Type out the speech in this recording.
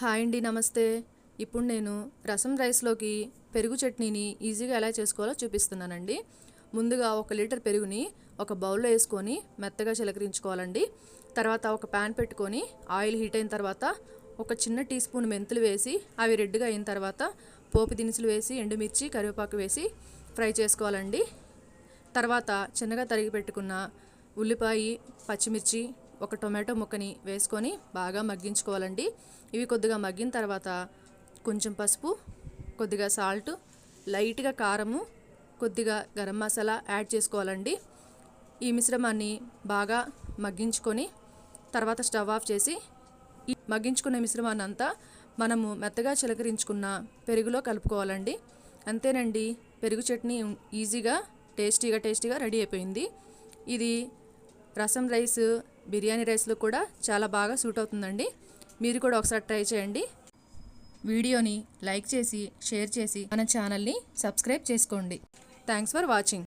Hi అండి నమస్తే. ఇప్పుడు నేను రసం రైస్లోకి పెరుగు చట్నీని ఈజీగా ఎలా చేసుకోవాలో చూపిస్తున్నానండి. ముందుగా ఒక లీటర్ పెరుగుని ఒక బౌల్లో వేసుకొని మెత్తగా చిలకరించుకోవాలండి. తర్వాత ఒక ప్యాన్ పెట్టుకొని ఆయిల్ హీట్ అయిన తర్వాత ఒక చిన్న టీ స్పూన్ మెంతులు వేసి అవి రెడ్గా అయిన తర్వాత పోపు దినుసులు వేసి ఎండుమిర్చి కరివేపాకు వేసి ఫ్రై చేసుకోవాలండి. తర్వాత చిన్నగా తరిగి పెట్టుకున్న ఉల్లిపాయ పచ్చిమిర్చి ఒక టొమాటో ముక్కని వేసుకొని బాగా మగ్గించుకోవాలండి. ఇవి కొద్దిగా మగ్గిన తర్వాత కొంచెం పసుపు కొద్దిగా సాల్ట్ లైట్గా కారము కొద్దిగా గరం మసాలా యాడ్ చేసుకోవాలండి. ఈ మిశ్రమాన్ని బాగా మగ్గించుకొని తర్వాత స్టవ్ ఆఫ్ చేసి ఈ మగ్గించుకున్న మిశ్రమాన్ని అంతా మనము మెత్తగా చిలకరించుకున్న పెరుగులో కలుపుకోవాలండి. అంతేనండి పెరుగు చట్నీ ఈజీగా టేస్టీగా టేస్టీగా రెడీ అయిపోయింది. ఇది రసం రైస్ బిర్యానీ రైస్లో కూడా చాలా బాగా సూట్ అవుతుందండి. మీరు కూడా ఒకసారి ట్రై చేయండి. వీడియోని లైక్ చేసి షేర్ చేసి మన ఛానల్ని సబ్స్క్రైబ్ చేసుకోండి. Thanks for watching.